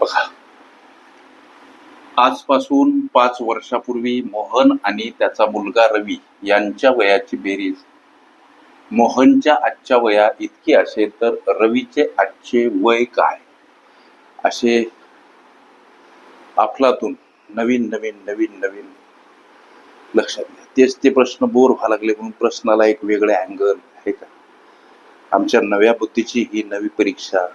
बघा. आजपासून पाच वर्षापूर्वी मोहन आणि त्याचा मुलगा रवी यांच्या वयाची बेरीज. मोहनच्या आजच्या वया इतकी असेल तर रवीचे आजचे वय काय? असे आपलातून नवीन नवीन नवीन नवीन लक्षात घ्या. तेच ते प्रश्न बोर व्हायला लागले म्हणून प्रश्नाला एक वेगळे अँगल आहे का? आमच्या नव्या बुद्धीची ही नवी परीक्षा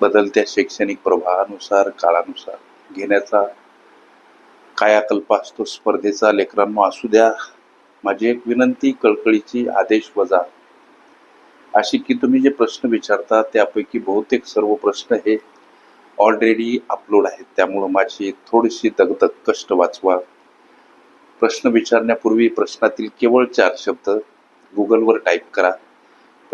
बदलत्या शैक्षणिक प्रवाहानुसार काळानुसार घेण्याचा कायाकल्प असतो. स्पर्धेचा लेकरांनो असू द्या. माझी एक विनंती कळकळीची आदेश वजा. अशी की तुम्ही जे प्रश्न विचारता त्यापैकी बहुतेक सर्व प्रश्न हे ऑलरेडी अपलोड आहेत. त्यामुळं माझी थोडीशी दगदग कष्ट वाचवा. प्रश्न विचारण्यापूर्वी प्रश्नातील केवळ चार शब्द गुगलवर टाईप करा.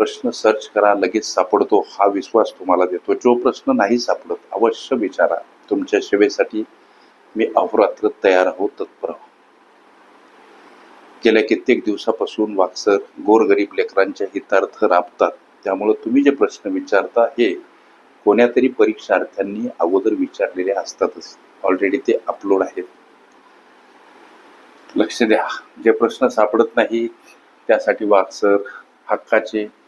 प्रश्न सर्च करा लगेच सापडतो. हा विश्वास तुम्हाला देतो. जो प्रश्न नाही सापडत अवश्य विचारा. तुमच्या सेवेसाठी मी अहोरात्र तयार आहो तत्पर आहो. गेल्या कित्येक दिवसापासून वाक्सर गोरगरीब लेकरांच्या हितार्थ राबतात. त्यामुळे तुम्ही जे प्रश्न विचारता हे कोण्यातरी परीक्षार्थ्यांनी अगोदर विचारलेले असतातच. ऑलरेडी ते अपलोड आहेत. लक्ष द्या. जे प्रश्न सापडत नाही त्यासाठी वाक्सर हक्काचे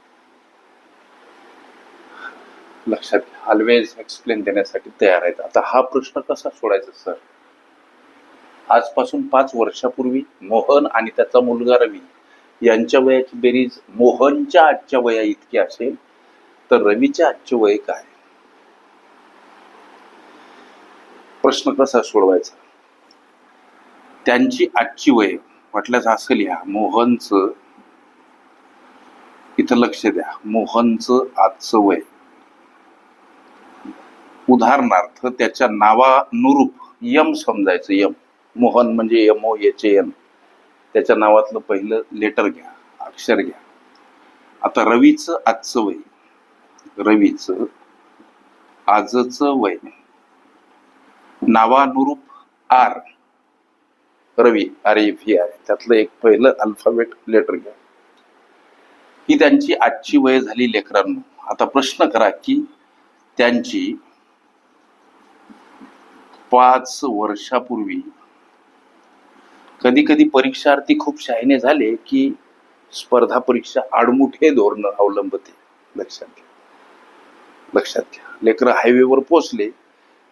लक्षात ऑलवेज एक्सप्लेन देण्यासाठी तयार आहेत. आता हा प्रश्न कसा सोडायचा सर आजपासून पाच वर्षापूर्वी मोहन आणि त्याचा मुलगा रवी यांच्या वयाची बेरीज मोहनच्या आजच्या वया इतकी असेल तर रवीच्या आजचे वय काय? प्रश्न कसा सोडवायचा? त्यांची आजची वय म्हटल्यास असं लिहा. मोहनचं इथं लक्ष द्या. मोहनचं आजचं वय. उदाहरणार्थ त्याच्या नावानुरूप यम समजायचं यम. मोहन म्हणजे यम ओ एच एन त्याच्या नावातलं पहिलं लेटर घ्या अक्षर घ्या. आता रवीचं आजचं वय. रवीचं आजचं वय. नावानुरूप आर. रवी आर एफ ही आर. त्यातलं एक पहिलं अल्फाबेट लेटर घ्या. ही त्यांची आजची वय झाली लेकरांनो. आता प्रश्न करा की त्यांची पाच वर्षापूर्वी. कधी कधी परीक्षार्थी खूप शाहीने झाले की स्पर्धा परीक्षा आडमुठे धोरण अवलंबते लक्षात घ्या. लक्षात घ्या. लेकर हायवेवर पोचले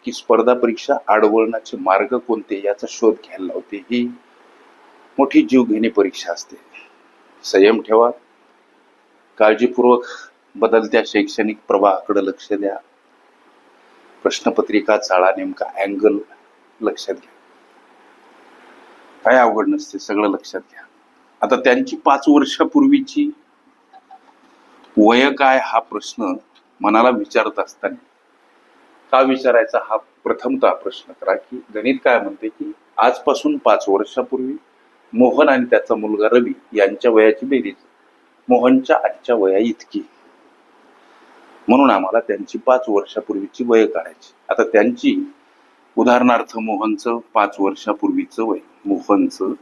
की स्पर्धा परीक्षा आडवळणाचे मार्ग कोणते याचा शोध घ्यायला लावते. ही मोठी जीवघेणी परीक्षा असते. संयम ठेवा. काळजीपूर्वक बदलत्या शैक्षणिक प्रवाहाकडे लक्ष द्या. प्रश्नपत्रिका चाळा नेमका अँगल लक्षात घ्या. काय अवघड नसते सगळं लक्षात घ्या. आता त्यांची पाच वर्षापूर्वीची वय काय हा प्रश्न मनाला विचारत असताना का विचारायचा हा प्रथमतः प्रश्न. करा की गणित काय म्हणते की आजपासून पाच वर्षापूर्वी मोहन आणि त्याचा मुलगा रवी यांच्या वयाची बेरीज. मोहनच्या आजच्या वया इतकी. म्हणून आम्हाला त्यांची पाच वर्षापूर्वीची वय काढायची. आता त्यांची उदाहरणार्थ मोहनचं पाच वर्षापूर्वीचं वय. मोहनचं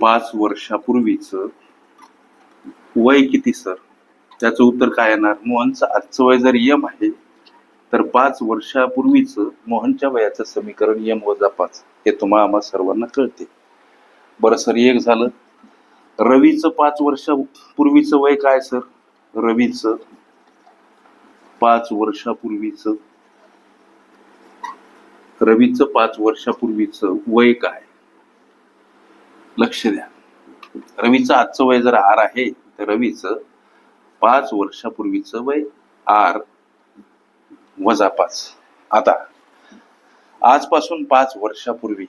पाच वर्षापूर्वीचं वय किती सर? त्याचं उत्तर काय येणार? मोहनचं आजचं वय जर यम आहे तर पाच वर्षापूर्वीचं मोहनच्या वयाचं समीकरण यम वजा पाच हे तुम्हा आम्हा सर्वांना कळते. बरं सर एक झालं. रवीचं पाच वर्षापूर्वीचं वय काय सर? रवीचं पाच वर्षापूर्वीचं. रवीचं पाच वर्षापूर्वीचं वय काय? लक्ष द्या. रवीचं आजचं वय जर आर आहे तर रवीचं पाच वर्षापूर्वीचं वय आर वजा पाच. आता आजपासून पाच वर्षापूर्वी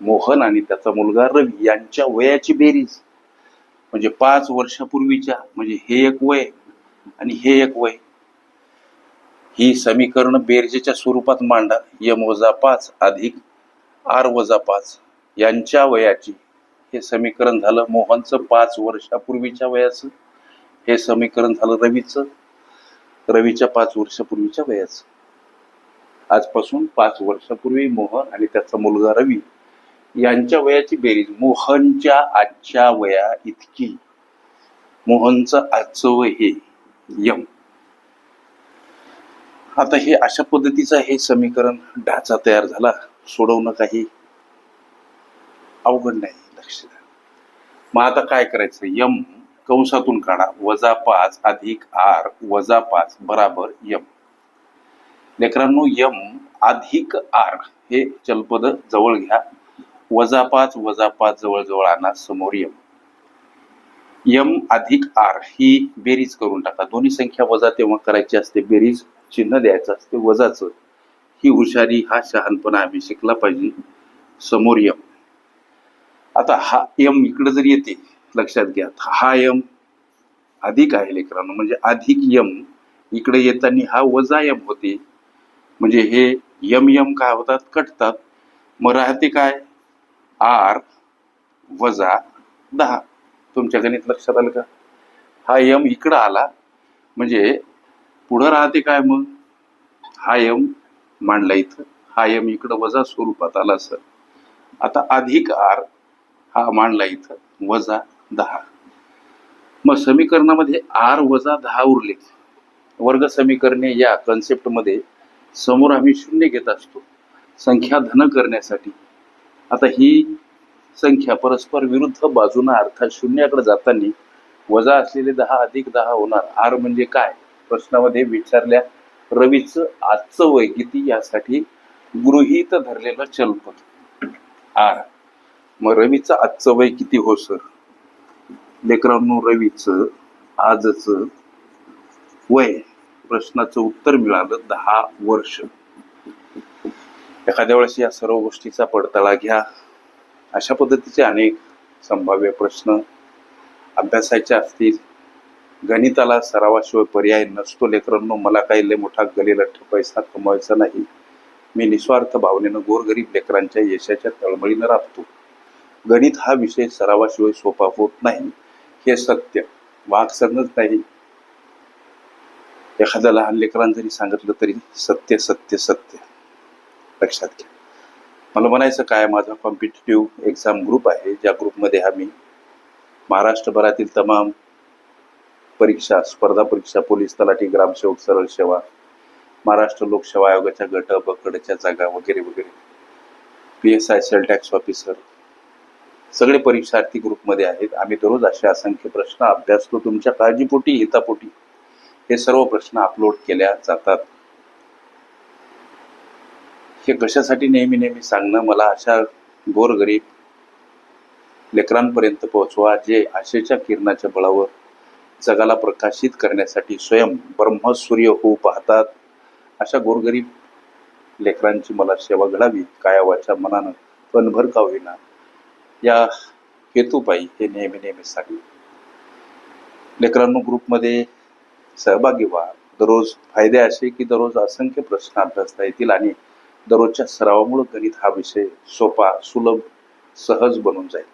मोहन आणि त्याचा मुलगा रवी यांच्या वयाची बेरीज. म्हणजे पाच वर्षापूर्वीच्या म्हणजे हे एक वय आणि हे एक वय. ही समीकरण बेरजेच्या स्वरूपात मांडा. यम वजा पाच अधिक आर वजा पाच. यांच्या वयाची हे समीकरण झालं मोहनचं पाच वर्षापूर्वीच्या वयाचं. हे समीकरण झालं रवीचं. रवीच्या पाच वर्षापूर्वीच्या वयाचं. आजपासून पाच वर्षापूर्वी मोहन आणि त्याचा मुलगा रवी यांच्या वयाची बेरीज. मोहनच्या आजच्या वया इतकी. मोहनचं आजचं वय हे यम. आता हे अशा पद्धतीचं हे समीकरण ढाचा तयार झाला. सोडवणं काही अवघड नाही लक्ष द्या. मग आता काय करायचं? यम कंसातून काढा. वजा पाच अधिक आर वजा पाच बराबर यम. लेकरांनो यम अधिक आर हे चलपद जवळ घ्या. वजा पाच वजा पाच जवळजवळ आणा समोर यम. यम अधिक आर ही बेरीज करून टाका. दोन्ही संख्या वजा तेव्हा करायची असते बेरीज चिन्ह द्यायचं असते वजाचं. ही हुशारी हा शहाणपणा आम्ही शिकला पाहिजे. समोर यम. आता हा यम इकडे जर येते लक्षात घ्या हा यम अधिक आहे लेकरांनो. म्हणजे अधिक यम इकडे येताना हा वजा यम होते. म्हणजे हे यम यम काय होतात? कटतात. मग राहते काय? आर वजा दहा. तुमच्या गणित लक्षात आलं का? हा यम इकडं आला. म्हणजे पुढं राहते काय मग? हा यम मांडला इथं. हा यम इकडं वजा स्वरूपात आला सर. आता अधिक आर हा मांडला इथं. वजा दहा. मग समीकरणामध्ये आर वजा दहा उरले. वर्ग समीकरणे या कन्सेप्टमध्ये समोर आम्ही शून्य घेत असतो. संख्या धन करण्यासाठी. आता ही संख्या परस्पर विरुद्ध बाजूनं अर्थात शून्याकडे जाताना वजा असलेले दहा अधिक दहा होणार. आर म्हणजे काय? प्रश्नामध्ये विचारल्या रवीचं आजचं वय किती यासाठी गृहीत धरलेलं चलपद. आर. मग रवीचं आजचं वय किती हो सर. लेकरांनो रवीचं आजचं वय प्रश्नाचं उत्तर मिळालं दहा वर्ष. एखाद्या वेळेस या सर्व गोष्टीचा पडताळा घ्या. अशा पद्धतीचे अनेक संभाव्य प्रश्न अभ्यासाचे असतील. गणिताला सरावाशिवाय पर्याय नसतो लेकरांनो. मला काही लय मोठा गलिलठ्ठ पैसा कमवायचा नाही. मी निस्वार्थ भावनेनं गोरगरीब लेकरांच्या यशाच्या तळमळीनं राबतो. गणित हा विषय सरावाशिवाय सोपा होत नाही. हे सत्य. वाघ नाही. एखाद्या लहान लेकरांनी जरी सांगितलं तरी सत्य सत्य सत्य. लक्षात घ्या. मला म्हणायचं काय माझा कॉम्पिटेटिव्ह एक्झाम ग्रुप आहे ज्या ग्रुपमध्ये आम्ही महाराष्ट्रभरातील तमाम परीक्षा स्पर्धा परीक्षा पोलीस तलाठी ग्रामसेवक सरळ सेवा महाराष्ट्र लोकसेवा आयोगाच्या गट बकडच्या जागा वगैरे वगैरे. P S I sales tax officer सगळे परीक्षार्थी ग्रुपमध्ये आहेत. आम्ही दररोज असे असंख्य प्रश्न अभ्यासतो. तुमच्या काळजीपोटी हितापोटी हे सर्व प्रश्न अपलोड केल्या जातात. हे कशासाठी नेहमी नेहमी सांगणं मला अशा गोरगरीब लेकरांपर्यंत पोहोचवा जे आशेच्या किरणाच्या बळावर जगाला प्रकाशित करण्यासाठी स्वयं ब्रह्मसूर्य होऊ पाहतात. अशा गोरगरीब लेकरांची मला सेवा घडावी कायावाच्या मनानं कणभर का होईना. या हेतूपायी हे नेहमी नेहमी सांगेन लेकरांनो ग्रुपमध्ये सहभागी व्हा. दररोज फायदे असे की दररोज असंख्य प्रश्न अभ्यासता येतील आणि दररोजच्या सरावामुळे गणित हा विषय सोपा सुलभ सहज बनून जाईल.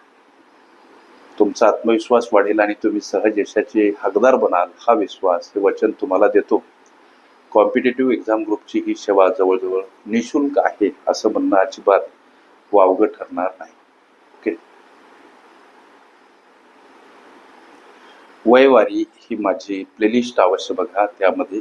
तुमचा आत्मविश्वास वाढेल आणि तुम्ही सहज यशाचे हकदार बनाल हा विश्वास हे वचन तुम्हाला देतो. कॉम्पिटेटिव्ह एक्झाम ग्रुपची ही सेवा जवळजवळ निशुल्क आहे असं म्हणणं अजिबात वावगं ठरणार नाही. ओके? वयवारी ही माझी प्लेलिस्ट अवश्य बघा त्यामध्ये